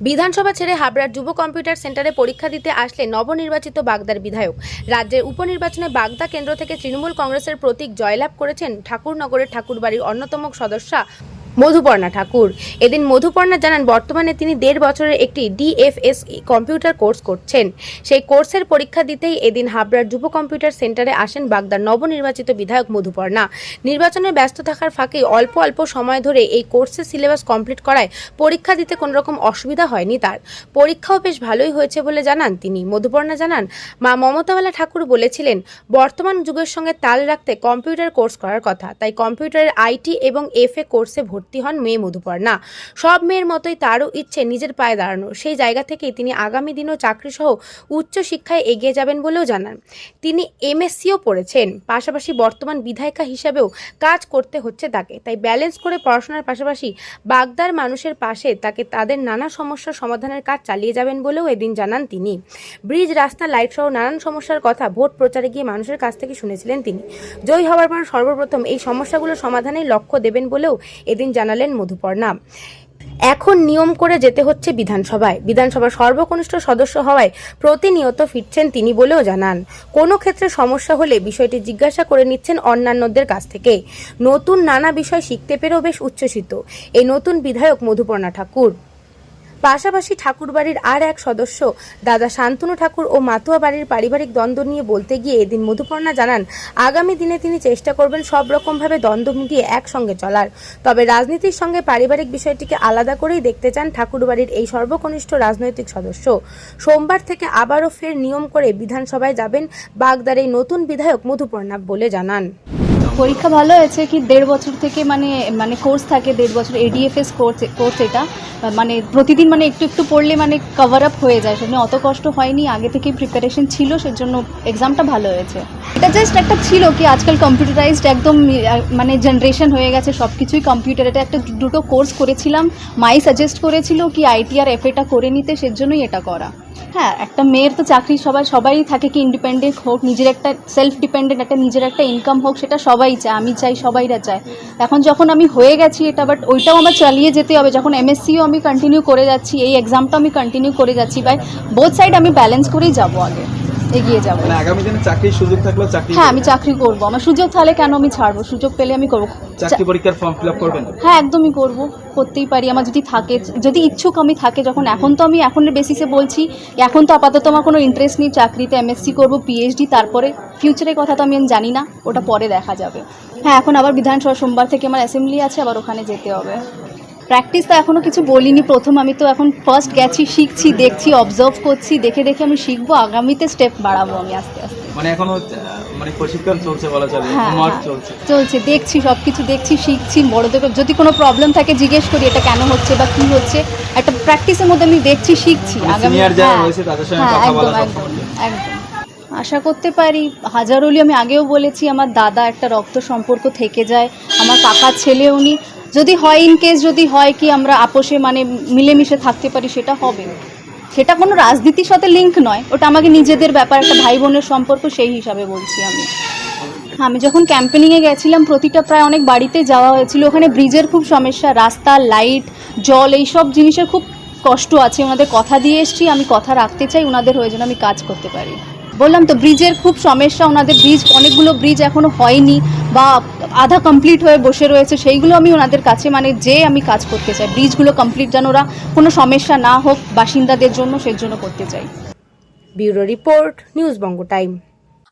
বিধানসভা ছেড়ে হাবড়ার যুব কম্পিউটার সেন্টারে পরীক্ষা দিতে আসলে নবনির্বাচিত বাগদার বিধায়ক। রাজ্যের উপনির্বাচনে বাগদা কেন্দ্র থেকে তৃণমূল কংগ্রেসের প্রতীক জয়লাভ করেছেন ঠাকুরনগরের ঠাকুরবাড়ির অন্যতম সদস্যা মধুপর্ণা ঠাকুর। এদিন মধুপর্ণা জানান, বর্তমানে তিনি দেড় বছরের একটি ডিএফএস কম্পিউটার কোর্স করছেন। সেই কোর্সের পরীক্ষা দিতেই এদিন হাবড়ার যুব কম্পিউটার সেন্টারে আসেন বাগদার নবনির্বাচিত বিধায়ক মধুপর্ণা। নির্বাচনে ব্যস্ত থাকার ফাঁকে অল্প অল্প সময় ধরে এই কোর্সের সিলেবাস কমপ্লিট করায় পরীক্ষা দিতে কোনো রকম অসুবিধা হয়নি তার। পরীক্ষাও বেশ ভালোই হয়েছে বলে জানান তিনি। মধুপর্ণা জানান, মা মমতাওয়ালা ঠাকুর বলেছিলেন, বর্তমান যুগের সঙ্গে তাল রাখতে কম্পিউটার কোর্স করার কথা। তাই কম্পিউটারের আইটি এবং এফএ কোর্সে ভর্তি হন মেয়ে মধুপর্ণা। সব মেয়ের মতোই তারও ইচ্ছে নিজের পায়ে দাঁড়ানো সেই জায়গা থেকেই তিনি আগামী দিনেও চাকরি সহ উচ্চ শিক্ষায় এগিয়ে যাবেন বলেও জানান। তিনি এমএসসিও পড়েছেন। পাশাপাশি বর্তমান বিধায়িকা হিসাবেও কাজ করতে হচ্ছে তাকে। তাই ব্যালেন্স করে পড়াশোনার পাশাপাশি বাগদার মানুষের পাশে তাকে তাদের নানা সমস্যার সমাধানের কাজ চালিয়ে যাবেন বলেও এদিন জানান তিনি। ব্রিজ, রাস্তা, লাইট সহ নানান সমস্যার কথা ভোট প্রচারে গিয়ে মানুষের কাছ থেকে শুনেছিলেন তিনি। জয়ী হওয়ার পর সর্বপ্রথম এই সমস্যাগুলো সমাধানের লক্ষ্য দেবেন বলেও এদিন জানালেন মধুপর্ণা এখন নিয়ম করে যেতে হচ্ছে বিধানসভায়। বিধানসভার সর্বকনিষ্ঠ সদস্য হওয়ায় প্রতিনিয়ত ফিরছেন তিনি বলেও জানান। কোনো ক্ষেত্রে সমস্যা হলে বিষয়টি জিজ্ঞাসা করে নিচ্ছেন অন্যান্যদের কাছ থেকে। নতুন নানা বিষয় শিখতে পেরেও বেশ উচ্ছ্বসিত। এই নতুন বিধায়ক মধুপর্ণা ঠাকুর। পাশাপাশি ঠাকুরবাড়ির আর এক সদস্য, দাদা শান্তনু ঠাকুর ও মাতুয়া বাড়ির পারিবারিক দ্বন্দ্ব নিয়ে বলতে গিয়ে এদিন মধুপর্ণা জানান, আগামী দিনে তিনি চেষ্টা করবেন সব রকমভাবে দ্বন্দ্ব মিটিয়ে একসঙ্গে চলার। তবে রাজনীতির সঙ্গে পারিবারিক বিষয়টিকে আলাদা করেই দেখতে চান ঠাকুরবাড়ির এই সর্বকনিষ্ঠ রাজনৈতিক সদস্য। সোমবার থেকে আবারও ফের নিয়ম করে বিধানসভায় যাবেন বাগদার এই নতুন বিধায়ক মধুপর্ণা বলে জানান। পরীক্ষা ভালো হয়েছে কি দেড় বছর থেকে মানে মানে কোর্স থাকে, দেড় বছর এডিএফএস কোর্স কোর্স এটা মানে প্রতিদিন মানে একটু একটু পড়লে মানে কভার আপ হয়ে যায়। সেজন্য অত কষ্ট হয়নি, আগে থেকেই প্রিপারেশন ছিল, সেজন্য এক্সামটা ভালো হয়েছে। এটা জাস্ট একটা ছিল কি আজকাল কম্পিউটারাইজড একদম মানে জেনারেশন হয়ে গেছে সব কিছুই কম্পিউটার এটা একটা দুটো কোর্স করেছিলাম। মাই সাজেস্ট করেছিল কি আইটি আর এফএটা করে নিতে, সেজন্যই এটা করা। হ্যাঁ একটা মেয়ের তো চাকরি সবাই সবাই থাকে কি ইন্ডিপেন্ডেন্ট হোক, নিজের একটা সেলফ ডিপেন্ডেন্ট একটা নিজের একটা ইনকাম হোক, সেটা সবাই চায়, আমি চাই, সবাইরা চায়। এখন যখন আমি হয়ে গেছি এটা বাট ওইটাও আমার চালিয়ে যেতে হবে। যখন এমএসসিও আমি কন্টিনিউ করে যাচ্ছি, এই এক্সামটা আমি কন্টিনিউ করে যাচ্ছি বাই বোথ সাইড আমি ব্যালেন্স করেই যাব আগে। এগিয়ে যাব। মানে আগামী দিনে চাকরির সুযোগ থাকলেও চাকরি হ্যাঁ আমি চাকরি করব। আমার সুযোগ তাহলে কেন আমি ছাড়বো? সুযোগ পেলে আমি করব। চাকরি পরীক্ষার ফর্ম ফিল আপ করবেন? হ্যাঁ একদমই করব। করতেই পারি। আমার যদি থাকে যদি ইচ্ছুক আমি থাকে যখন এখন তো আমি এখনের বেসিসে বলছি এখন তো আপাতত আমার কোনো ইন্টারেস্ট নেই চাকরিতে। এমএসসি করব পিএইচডি তারপরে ফিউচারের কথা তো আমি জানি না। ওটা পরে দেখা যাবে। হ্যাঁ এখন আবার বিধানসভা সোমবার থেকে আমার অ্যাসেম্বলি আছে আবার ওখানে যেতে হবে। প্র্যাকটিস তো এখনও কিছু বলিনি। প্রথম আমি তো এখন ফার্স্ট গেছি শিখছি দেখছি অবজার্ভ করছি। দেখে দেখে আমি শিখব আগামীতে স্টেপ বাড়াবো আমি আস্তে আস্তে। মানে এখনও মানে প্রশিক্ষণ চলছে বলা চলে হ্যাঁ, হ্যাঁ। চলছে। চলছে দেখছি সব কিছু দেখছি শিখছি বড়দের যদি কোনো প্রবলেম থাকে জিজ্ঞেস করি এটা কেন হচ্ছে বা কি হচ্ছে। একটা প্র্যাকটিসের মধ্যে আমি দেখছি শিখছি মানে আগামী হ্যাঁ, একদম, একদম আশা করতে পারি হাজারলি আমি আগেও বলেছি আমার দাদা একটা রক্ত সম্পর্ক থেকে যায় আমার কাকার ছেলে উনি যদি হয় ইন কেস যদি হয় কি আমরা আপোষে মানে মিলেমিশে থাকতে পারি, সেটা হবে। সেটা কোনো রাজনীতির সাথে লিঙ্ক নয়। ওটা আমাকে নিজেদের ব্যাপার, একটা ভাই বোনের সম্পর্ক, সেই হিসাবে বলছি আমি। আমি যখন ক্যাম্পেনিংয়ে গেছিলাম, প্রতিটা প্রায় অনেক বাড়িতে যাওয়া হয়েছিল। ওখানে ব্রিজের খুব সমস্যা, রাস্তা লাইট জল এই সব জিনিসের খুব কষ্ট আছে। ওনাদের কথা দিয়ে এসেছি, আমি কথা রাখতে চাই, ওনাদের হয়ে যেন আমি কাজ করতে পারি। বললাম তো ব্রিজের খুব সমস্যা। ওনাদের ব্রিজ অনেকগুলো ব্রিজ এখনও হয়নি বা আধা কমপ্লিট হয়ে বসে রয়েছে, সেইগুলো আমি ওনাদের কাছে মানে যে আমি কাজ করতে চাই ব্রিজগুলো কমপ্লিট যেন ওরা কোনো সমস্যা না হোক, বাসিন্দাদের জন্য সেজন্য করতে চাই। Bureau report, news Banga time.